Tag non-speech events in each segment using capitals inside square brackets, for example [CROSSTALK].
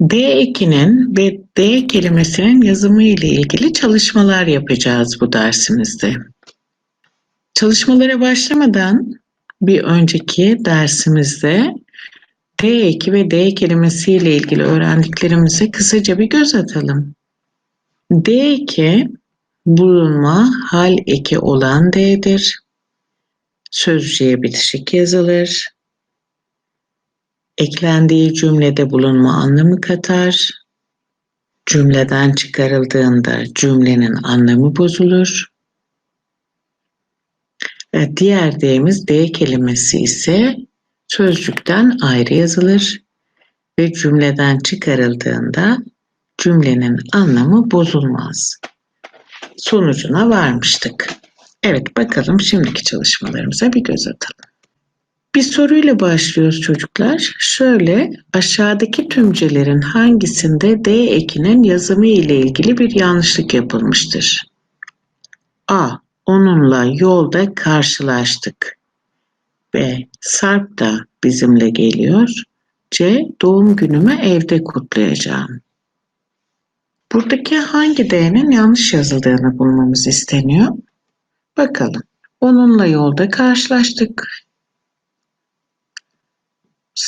D ekinin ve D kelimesinin yazımı ile ilgili çalışmalar yapacağız bu dersimizde. Çalışmalara başlamadan bir önceki dersimizde D eki ve D kelimesi ile ilgili öğrendiklerimize kısaca bir göz atalım. D eki bulunma hal eki olan D'dir. Sözcüğe bitişik yazılır. Eklendiği cümlede bulunma anlamı katar. Cümleden çıkarıldığında cümlenin anlamı bozulur. Ve diğer D'miz D kelimesi ise sözcükten ayrı yazılır ve cümleden çıkarıldığında cümlenin anlamı bozulmaz. Sonucuna varmıştık. Evet bakalım şimdiki çalışmalarımıza bir göz atalım. Bir soruyla başlıyoruz çocuklar. Şöyle aşağıdaki tümcelerin hangisinde D ekinin yazımı ile ilgili bir yanlışlık yapılmıştır? A. Onunla yolda karşılaştık. B. Sarp da bizimle geliyor. C. Doğum günümü evde kutlayacağım. Buradaki hangi D'nin yanlış yazıldığını bulmamız isteniyor. Bakalım. Onunla yolda karşılaştık.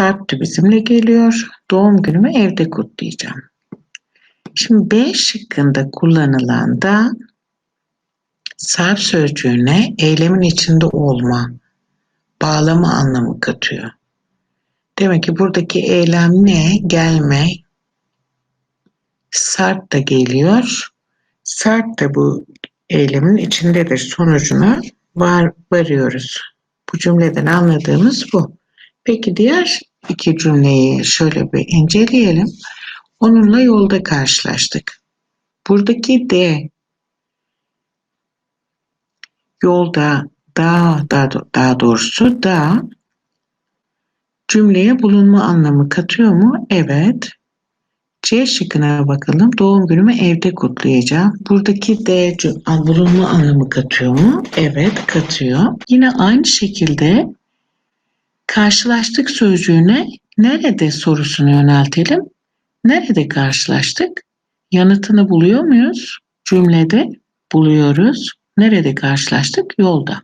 Sarp da bizimle geliyor. Doğum günümü evde kutlayacağım. Şimdi B şıkkında kullanılan da sarp sözcüğüne eylemin içinde olma, bağlama anlamı katıyor. Demek ki buradaki eylem ne? Gelme. Sarp da geliyor. Sarp da bu eylemin içindedir. Sonucuna var, varıyoruz. Bu cümleden anladığımız bu. Peki diğer iki cümleyi şöyle bir inceleyelim. Onunla yolda karşılaştık. Buradaki D yolda da daha, daha doğrusu da cümleye bulunma anlamı katıyor mu? Evet. C şıkkına bakalım. Doğum günümü evde kutlayacağım. Buradaki D bulunma anlamı katıyor mu? Evet katıyor. Yine aynı şekilde karşılaştık sözcüğüne nerede sorusunu yöneltelim. Nerede karşılaştık? Yanıtını buluyor muyuz? Cümlede buluyoruz. Nerede karşılaştık? Yolda.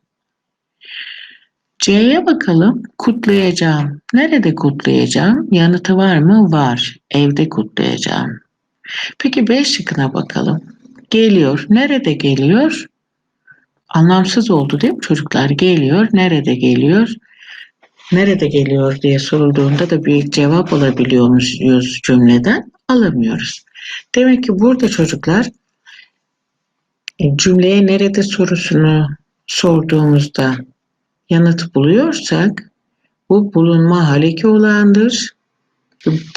C'ye bakalım. Kutlayacağım. Nerede kutlayacağım? Yanıtı var mı? Var. Evde kutlayacağım. Peki B şıkkına bakalım. Geliyor. Nerede geliyor? Anlamsız oldu değil mi çocuklar? Geliyor. Nerede geliyor? Nerede geliyor diye sorulduğunda da bir cevap alabiliyor muyuz cümleden? Alamıyoruz. Demek ki burada çocuklar e, cümleye nerede sorusunu sorduğumuzda yanıt buluyorsak bu bulunma hal eki olandır.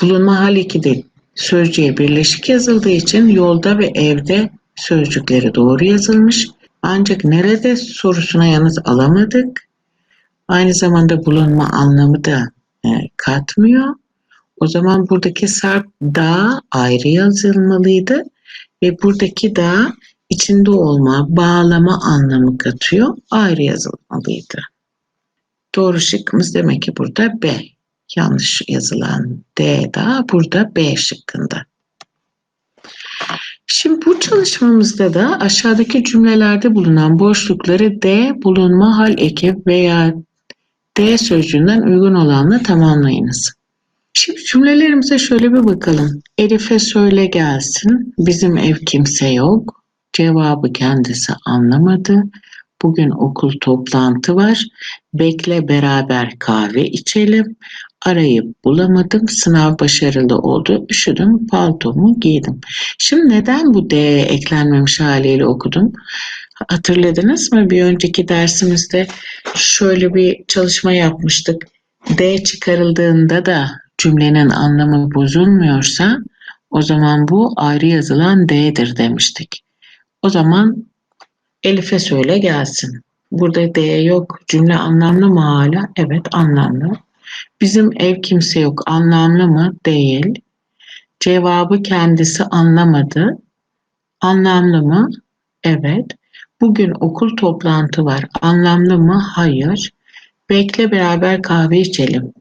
Bulunma hal eki de sözcüğe birleşik yazıldığı için yolda ve evde sözcükleri doğru yazılmış. Ancak nerede sorusuna yanıt alamadık. Aynı zamanda bulunma anlamı da e, katmıyor. O zaman buradaki sarp da ayrı yazılmalıydı ve buradaki da içinde olma, bağlama anlamı katıyor, ayrı yazılmalıydı. Doğru şıkkımız demek ki burada B. Yanlış yazılan D da burada B şıkkında. Şimdi bu çalışmamızda da aşağıdaki cümlelerde bulunan boşlukları D bulunma hal eki veya D sözcüğünden uygun olanla tamamlayınız. Şimdi cümlelerimize şöyle bir bakalım. Elif'e söyle gelsin. Bizim ev kimse yok. Cevabı kendisi anlamadı. Bugün okul toplantı var. Bekle beraber kahve içelim. Arayıp bulamadım. Sınav başarılı oldu. Üşüdüm. Paltomu giydim. Şimdi neden bu D eklenmemiş haliyle okudum? Hatırladınız mı? Bir önceki dersimizde şöyle bir çalışma yapmıştık. D çıkarıldığında da cümlenin anlamı bozulmuyorsa o zaman bu ayrı yazılan D'dir demiştik. O zaman Elif'e söyle gelsin. Burada D yok. Cümle anlamlı mı hala? Evet anlamlı. Bizim ev kimse yok. Anlamlı mı? Değil. Cevabı kendisi anlamadı. Anlamlı mı? Evet. Bugün okul toplantı var. Anlamlı mı? Hayır. Bekle beraber kahve içelim.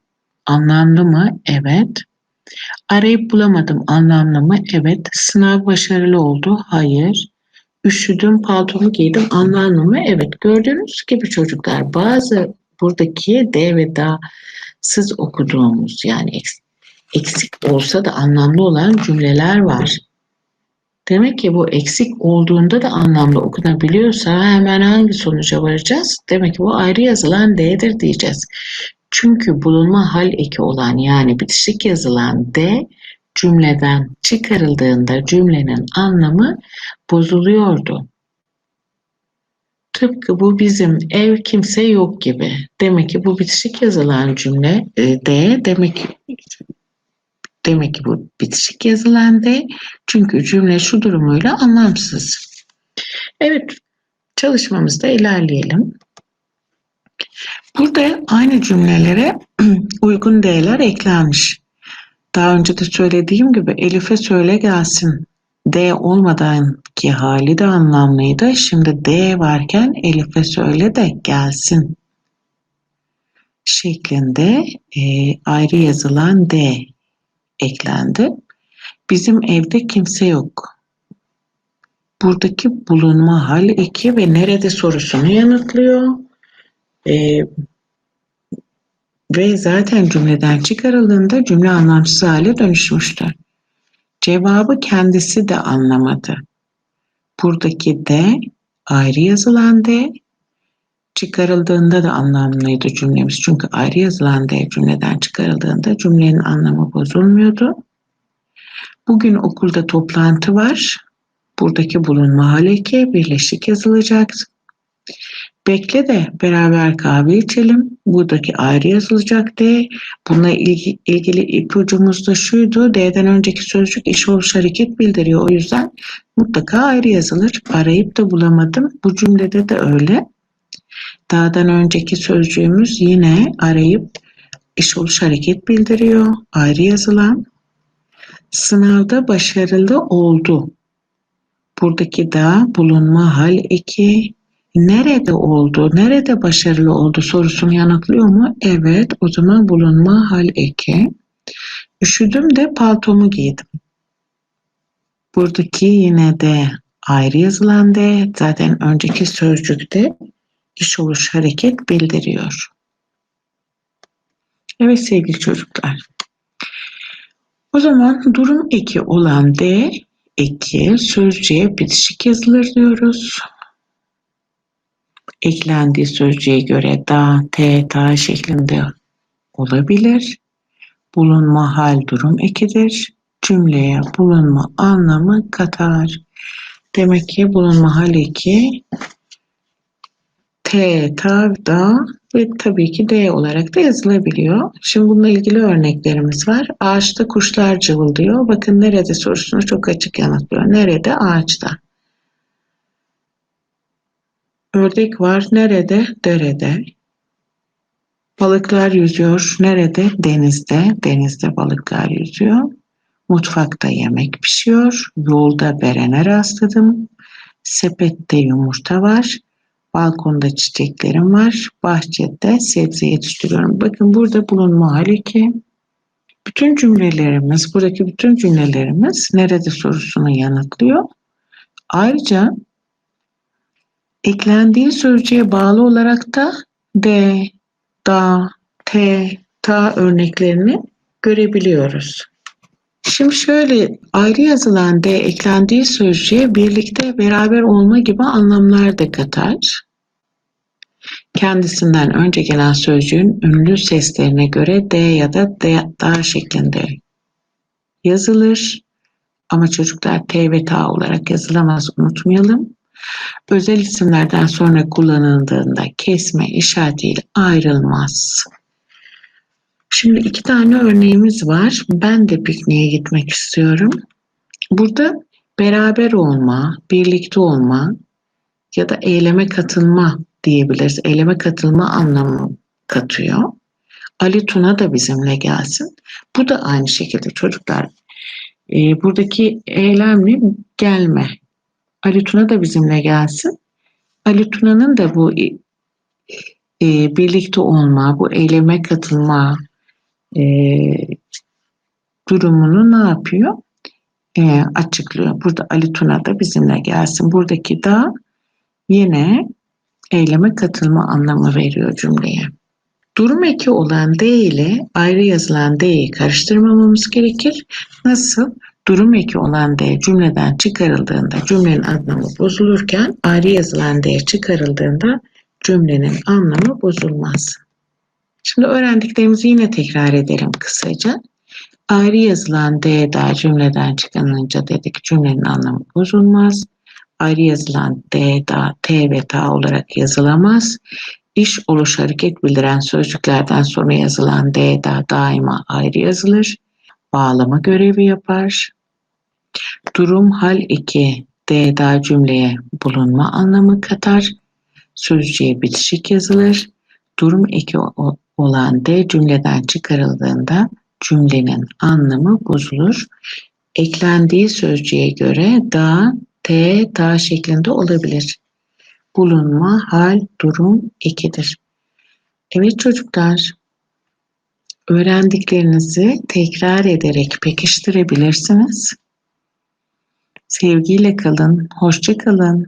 Anlamlı mı? Evet. Arayıp bulamadım anlamlı mı? Evet. Sınav başarılı oldu. Hayır. Üşüdüm paltomu giydim anlamlı mı? Evet. Gördüğünüz gibi çocuklar bazı buradaki D ve da siz okuduğumuz yani eks- eksik olsa da anlamlı olan cümleler var. Demek ki bu eksik olduğunda da anlamlı okunabiliyorsa hemen hangi sonuca varacağız? Demek ki bu ayrı yazılan D'dir diyeceğiz. Çünkü bulunma hal eki olan yani bitişik yazılan D cümleden çıkarıldığında cümlenin anlamı bozuluyordu. Tıpkı bu bizim ev kimse yok gibi. Demek ki bu bitişik yazılan cümle e, D demek ki demek ki bu bitişik yazılan D çünkü cümle şu durumuyla anlamsız. Evet çalışmamızda ilerleyelim. Burada aynı cümlelere [CLEARS THROAT] uygun D'ler eklenmiş. Daha önce de söylediğim gibi Elif'e söyle gelsin. D olmadan ki hali de anlamlıydı. Şimdi D varken Elif'e söyle de gelsin şeklinde e, ayrı yazılan D eklendi. Bizim evde kimse yok. Buradaki bulunma hal eki ve nerede sorusunu yanıtlıyor. E, ve zaten cümleden çıkarıldığında cümle anlamsız hale dönüşmüştür. Cevabı kendisi de anlamadı. Buradaki de ayrı yazılan de çıkarıldığında da anlamlıydı cümlemiz. Çünkü ayrı yazılan de cümleden çıkarıldığında cümlenin anlamı bozulmuyordu. Bugün okulda toplantı var. Buradaki bulunma haleki birleşik yazılacak. Bekle de beraber kahve içelim. Buradaki ayrı yazılacak D. Bununla ilgi, ilgili ipucumuz da şuydu. D'den önceki sözcük iş oluş hareket bildiriyor. O yüzden mutlaka ayrı yazılır. Arayıp da bulamadım. Bu cümlede de öyle. Da'dan önceki sözcüğümüz yine arayıp iş oluş hareket bildiriyor. Ayrı yazılan. Sınavda başarılı oldu. Buradaki da bulunma hal eki nerede oldu, nerede başarılı oldu sorusunu yanıtlıyor mu? Evet, o zaman bulunma hal eki. Üşüdüm de paltomu giydim. Buradaki yine de ayrı yazılan de zaten önceki sözcükte iş oluş hareket bildiriyor. Evet sevgili çocuklar. O zaman durum eki olan de eki sözcüğe bitişik yazılır diyoruz eklendiği sözcüğe göre da, te, ta şeklinde olabilir. Bulunma hal durum ekidir. Cümleye bulunma anlamı katar. Demek ki bulunma hal eki T, ta, da ve tabii ki D olarak da yazılabiliyor. Şimdi bununla ilgili örneklerimiz var. Ağaçta kuşlar cıvıldıyor. Bakın nerede sorusunu çok açık yanıtlıyor. Nerede? Ağaçta. Ördek var. Nerede? Derede. Balıklar yüzüyor. Nerede? Denizde. Denizde balıklar yüzüyor. Mutfakta yemek pişiyor. Yolda berene rastladım. Sepette yumurta var. Balkonda çiçeklerim var. Bahçede sebze yetiştiriyorum. Bakın burada bulunma hali ki bütün cümlelerimiz, buradaki bütün cümlelerimiz nerede sorusunu yanıtlıyor. Ayrıca eklendiği sözcüğe bağlı olarak da de, da, te, ta örneklerini görebiliyoruz. Şimdi şöyle ayrı yazılan de eklendiği sözcüğe birlikte beraber olma gibi anlamlar da katar. Kendisinden önce gelen sözcüğün ünlü seslerine göre D ya da D, da şeklinde yazılır. Ama çocuklar T ve Ta olarak yazılamaz unutmayalım. Özel isimlerden sonra kullanıldığında kesme işaretiyle ayrılmaz. Şimdi iki tane örneğimiz var. Ben de pikniğe gitmek istiyorum. Burada beraber olma, birlikte olma ya da eyleme katılma diyebiliriz. Eyleme katılma anlamı katıyor. Ali Tuna da bizimle gelsin. Bu da aynı şekilde çocuklar. E, buradaki eylemli gelme. Ali Tuna da bizimle gelsin. Ali Tuna'nın da bu e, birlikte olma, bu eyleme katılma, e, durumunu ne yapıyor? Ee, açıklıyor. Burada Ali Tuna da bizimle gelsin. Buradaki da yine eyleme katılma anlamı veriyor cümleye. Durum eki olan D ile ayrı yazılan D'yi karıştırmamamız gerekir. Nasıl? Durum eki olan D cümleden çıkarıldığında cümlenin anlamı bozulurken ayrı yazılan D çıkarıldığında cümlenin anlamı bozulmaz. Şimdi öğrendiklerimizi yine tekrar edelim kısaca. Ayrı yazılan D da cümleden çıkarılınca dedik cümlenin anlamı bozulmaz. Ayrı yazılan D da T ve ta olarak yazılamaz. İş oluş hareket bildiren sözcüklerden sonra yazılan D da daima ayrı yazılır. Bağlama görevi yapar. Durum hal 2 D da cümleye bulunma anlamı katar. Sözcüğe bitişik yazılır. Durum eki olan D cümleden çıkarıldığında cümlenin anlamı bozulur. Eklendiği sözcüğe göre da, t, ta şeklinde olabilir. Bulunma, hal, durum ekidir. Evet çocuklar, öğrendiklerinizi tekrar ederek pekiştirebilirsiniz. Sevgiyle kalın, hoşça kalın.